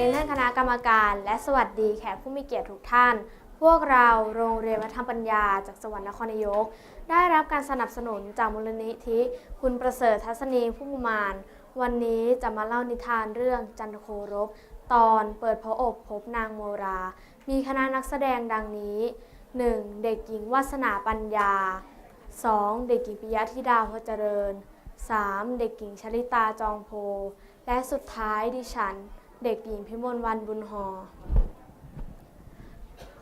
เรียนท่านคณะกรรมการ และสวัสดีแขกผู้มีเกียรติทุกท่าน พวกเราโรงเรียนวัฒนธรรมปัญญาจากจังหวัดนครนายก ได้รับการสนับสนุนจากมูลนิธิ คุณประเสริฐทัศนีผู้ประมาณวันนี้จะมาเล่านิทานเรื่องจันทโครบ ตอนเปิดพระอบพบนางโมรา มีคณะนักแสดงดังนี้ 1. เด็กหญิงวาสนาปัญญา 2. เด็กหญิงปิยะธิดาพจเจริญ 3. เด็กหญิงชลิตาจองโพ และสุดท้ายดิฉัน เด็กหญิงพิมลวันบุญหอ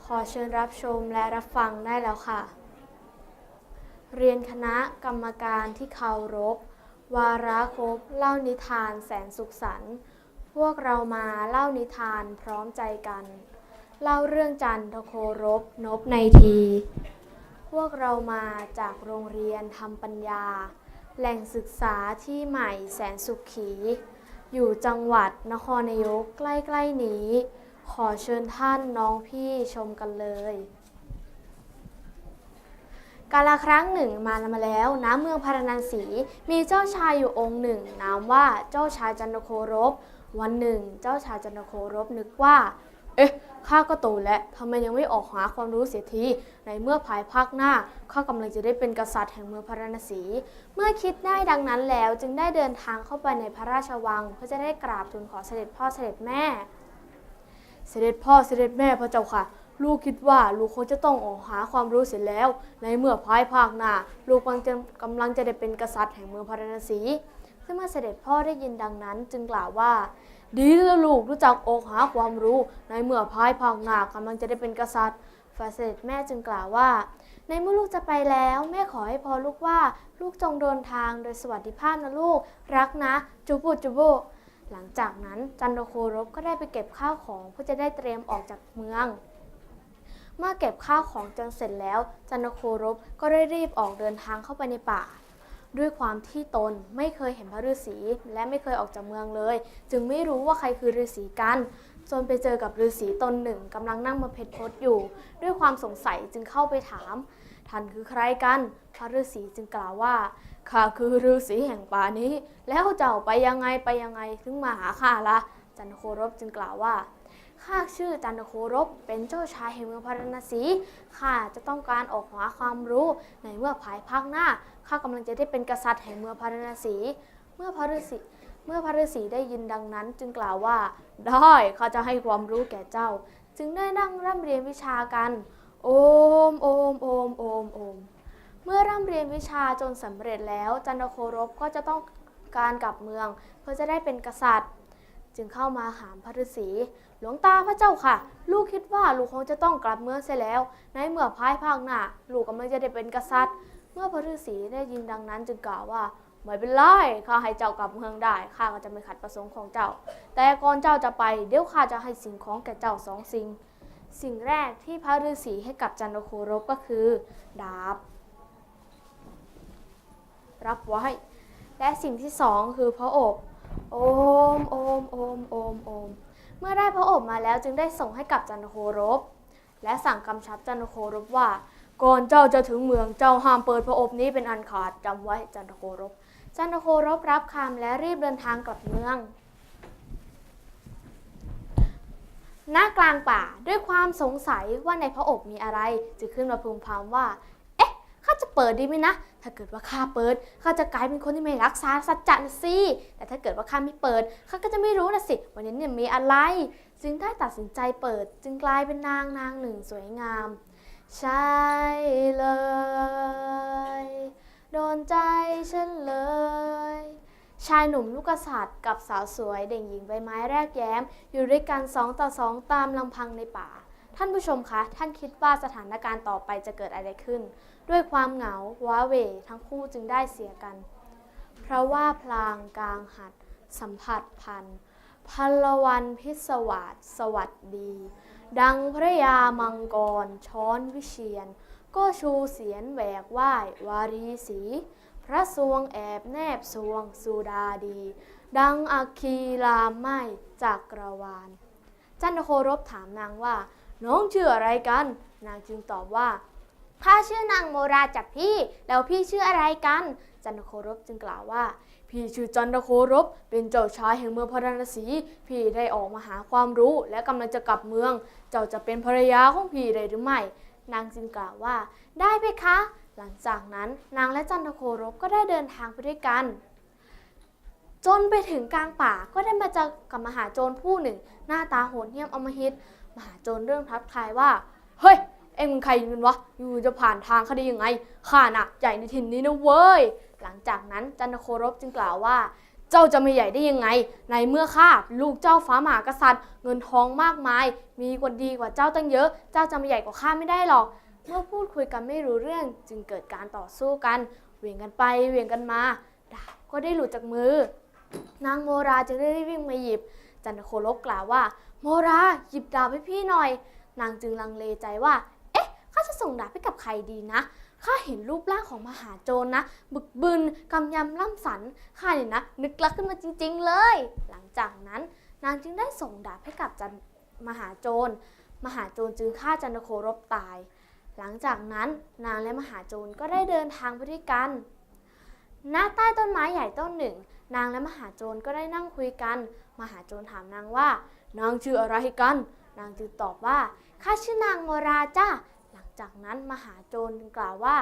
ขอเชิญรับชมและรับฟังได้แล้วค่ะ เรียนคณะกรรมการที่เคารพ วาระครบเล่านิทานแสนสุขสันต์พวกเรามาเล่านิทานพร้อมใจกัน เล่าเรื่องจันทโครบนบในที พวกเรามาจากโรงเรียนทำปัญญา แหล่งศึกษาที่ใหม่แสนสุขขี อยู่จังหวัดนครนายกใกล้ๆนี้ ขอเชิญท่านน้องพี่ชมกันเลย กาลครั้งหนึ่งมามาแล้วณเมืองพาราณสี มีเจ้าชายอยู่องค์หนึ่งนามว่าเจ้าชายจันโครบ วันหนึ่ง เจ้าชายจันโครบนึกว่า เอ๊ะ ข้าก็โตแล้วทำไมยังไม่ออกหาความรู้เสียที ในเมื่อภายภาคหน้า ข้ากำลังจะได้เป็นกษัตริย์แห่งเมืองพาราณสี เมื่อคิดได้ดังนั้นแล้วจึงได้เดินทางเข้าไปในพระราชวัง เพื่อจะได้กราบทูลขอเสด็จพ่อเสด็จแม่ เสด็จพ่อเสด็จแม่พระเจ้าค่ะ ลูกคิดว่าลูกคงจะต้องออกหาความรู้เสร็จแล้ว ในเมื่อภายภาคหน้า ลูกกำลังจะกำลังจะได้เป็นกษัตริย์แห่งเมืองพาราณสีซึ่งเมื่อเสด็จพ่อได้ยินดังนั้นจึงกล่าวว่า ดีแล้วลูกรู้จักอกหาความรู้ ในเมื่อภายภาคหน้ากำลังจะได้เป็นกษัตริย์ฝ่ายเสด็จแม่จึงกล่าวว่า ในเมื่อลูกจะไปแล้ว แม่ขอให้พรลูกว่าลูกจงเดินทางโดยสวัสดิภาพนะลูก รักนะจุบุจุบุหลังจากนั้นจันทโครบก็ได้ไปเก็บข้าวของเพื่อจะได้เตรียมออกจากเมือง เมื่อเก็บข้าวของจนเสร็จแล้วจันทโครบก็ได้รีบออกเดินทางเข้าไปในป่า ด้วยความที่ตนไม่เคยเห็นพระฤาษีและไม่เคยออกจากเมืองเลย จึงไม่รู้ว่าใครคือฤาษีกันจนไปเจอกับฤาษีตนหนึ่งกำลังนั่งมาเพชรพดอยู่ ด้วยความสงสัยจึงเข้าไปถาม ท่านคือใครกัน พระฤาษีจึงกล่าวว่าข้าคือฤาษีแห่งป่านี้ แล้วเจ้าไปยังไงไปยังไงถึงมาหาข้าละจันโครบจึงกล่าวว่า ข้าชื่อจันทโครบเป็นเจ้าชายแห่งเมืองพาราณสีข้าจะต้องการออกหาความรู้ในเมื่อภายภาคหน้าข้ากำลังจะได้เป็นกษัตริย์แห่งเมืองพาราณสี เมื่อพระฤาษีเมื่อพระฤาษีได้ยินดังนั้น จึงกล่าวว่าได้ข้าจะให้ความรู้แก่เจ้า จึงได้นั่งร่ำเรียนวิชากัน โอมโอมโอมโอมโอมเมื่อร่ำเรียนวิชาจนสำเร็จแล้วจันทโครบก็จะต้องการกลับเมืองเพื่อจะได้เป็นกษัตริย์ จึงเข้ามาหามพระฤาษีหลวงตาพระเจ้าค่ะ ลูกคิดว่าลูกคงจะต้องกลับเมืองเสียแล้ว ในเมื่อภายภาคหน้าลูกกำลังจะได้เป็นกษัตริย์ เมื่อพระฤาษีได้ยินดังนั้นจึงกล่าวว่าไม่เป็นไรข้าให้เจ้ากลับเมืองได้ข้าก็จะไม่ขัดประสงค์ของเจ้า แต่ก่อนเจ้าจะไปเดี๋ยวข้าจะให้สิ่งของแก่เจ้าสองสิ่ง สิ่งแรกที่พระฤาษีให้กับจันทโครบก็คือ ดาบ รับไว้ และสิ่งที่สองคือพระอบ โอมโอมโอมโอมโอม เมื่อได้พระอบมาแล้วจึงได้ส่งให้กับจันโครบ และสั่งกำชับจันโครบว่าก่อนเจ้าจะถึงเมืองเจ้าห้ามเปิดพระอบนี้เป็นอันขาดจำไว้จันโครบ จันโครบรับคำและรีบเดินทางกลับเมืองหน้ากลางป่าด้วยความสงสัยว่าในพระอบมีอะไร จึงขึ้นมาพึมพำว่า ข้าจะเปิดดีไหมนะ ถ้าเกิดว่าข้าเปิดข้าจะกลายเป็นคนที่ไม่รักษาสัจจะนะสิ แต่ถ้าเกิดว่าข้าไม่เปิดข้าก็จะไม่รู้นะสิวันนี้เนี่ยมีอะไร จึงได้ตัดสินใจเปิด จึงกลายเป็นนางนางหนึ่งสวยงาม ใช่เลย โดนใจฉันเลย ชายหนุ่มลูกกษัตริย์กับสาวสวยเด็กหญิงใบไม้แรกแย้ม อยู่ด้วยกันสองต่อสองตามลำพังในป่า ท่านผู้ชมคะ ท่านคิดว่าสถานการณ์ต่อไปจะเกิดอะไรขึ้น ด้วยความเหงาว้าเหวทั้งคู่จึงได้เสียกัน เพราะว่าพลางกลางหัด สัมผัสพันพัลวันพิศวาสสวัสดี ดังพระยามังกร ช้อนวิเชียน ก็ชูเสียนแหวกไหว้วารีสี พระสวงแอบแนบสวงสุดาดี ดังอัคคีลามไหมจากกระวาลจันโครบถามนางว่า น้องชื่ออะไรกัน นางจึงตอบว่าข้าชื่อนางโมราจากพี่ แล้วพี่ชื่ออะไรกัน จันทโครบจึงกล่าวว่า พี่ชื่อจันทโครบเป็นเจ้าชายแห่งเมืองพาราณสี พี่ได้ออกมาหาความรู้ และกำลังจะกลับเมือง เจ้าจะเป็นภรรยาของพี่ได้หรือไม่ นางจึงกล่าวว่า ได้เพคะ หลังจากนั้นนางและจันทโครบก็ได้เดินทางไปด้วยกัน จนไปถึงกลางป่าก็ได้มาเจอกับมหาโจรผู้หนึ่ง หน้าตาโหดเหี้ยมอมหิตมหาโจรเรื่องทักทายว่า เฮ้ย เอ็งเป็นใครกันวะ อยู่จะผ่านทางคดียังไง ข้าน่ะใหญ่ในถิ่นนี้นะเว้ย หลังจากนั้นจันทโครบจึงกล่าวว่า เจ้าจะไม่ใหญ่ได้ยังไง ในเมื่อข้าลูกเจ้าฟ้ามหากษัตริย์ เงินทองมากมาย มีกว่าดีกว่าเจ้าตั้งเยอะ เจ้าจะไม่ใหญ่กว่าข้าไม่ได้หรอก เมื่อพูดคุยกันไม่รู้เรื่องจึงเกิดการต่อสู้กัน เหวี่ยงกันไปเหวี่ยงกันมาดาบก็ได้หลุดจากมือ นางโมราจึงได้รีบวิ่งมาหยิบ จันทโคลบกล่าวว่า โมราหยิบดาบให้พี่หน่อย นางจึงลังเลใจว่า เอ๊ะข้าจะส่งดาบให้กับใครดีนะข้าเห็นรูปร่างของมหาโจรนะ บึกบึนกำยำล่ำสันข้าเนี่ยนะ นึกลักขึ้นมาจริง ๆ เลย หลังจากนั้น นางจึงได้ส่งดาบให้กับจันมหาโจร มหาโจรจึงฆ่าจันทโครบตาย หลังจากนั้นนางและมหาโจรก็ได้เดินทางไปด้วยกัน ณ ใต้ต้นไม้ใหญ่ต้นหนึ่ง นางและมหาโจรก็ได้นั่งคุยกัน มหาโจรถามนางว่า นางชื่ออะไรกัน นางจึงตอบว่าข้าชื่อนางโมราจ้าหลังจากนั้นมหาโจรกล่าวว่า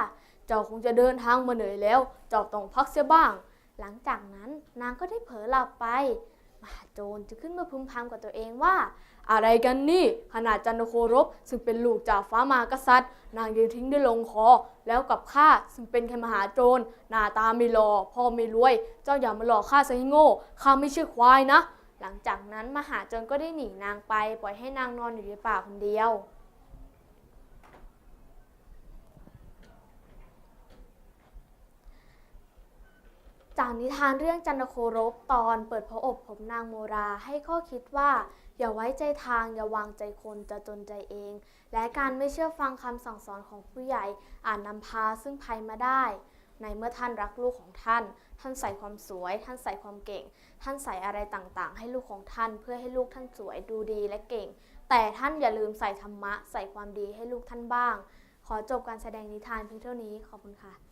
เจ้าคงจะเดินทางมาเหนื่อยแล้ว เจ้าต้องพักเสียบ้าง หลังจากนั้นนางก็ได้เผลอหลับไป โจรจะขึ้นมาพึมพำกับตัวเองว่า อะไรกันนี่ขนาดจันทโครบซึ่งเป็นลูกจากฟ้ามากษัตริย์ นางยังทิ้งได้ลงคอ แล้วกับข้าซึ่งเป็นแค่มหาโจรหน้าตาไม่หล่อพ่อไม่รวย เจ้าอย่ามาหลอกข้าซะให้โง่ข้าไม่ใช่ควายนะ หลังจากนั้นมหาโจรก็ได้หนีนางไป ปล่อยให้นางนอนอยู่ในป่าคนเดียว จากนิทานเรื่องจันทโครบตอนเปิดพระอบผมนางโมราให้ข้อคิดว่า อย่าไว้ใจทางอย่าวางใจคนจะจนใจเอง และการไม่เชื่อฟังคำสั่งสอนของผู้ใหญ่อาจนำพาซึ่งภัยมาได้ ในเมื่อท่านรักลูกของท่าน ท่านใส่ความสวย ท่านใส่ความเก่ง ท่านใส่อะไรต่างๆ ให้ลูกของท่านเพื่อให้ลูกท่านสวยดูดีและเก่ง แต่ท่านอย่าลืมใส่ธรรมะ ใส่ความดีให้ลูกท่านบ้าง ขอจบการแสดงนิทานเพียงเท่านี้ขอบคุณค่ะ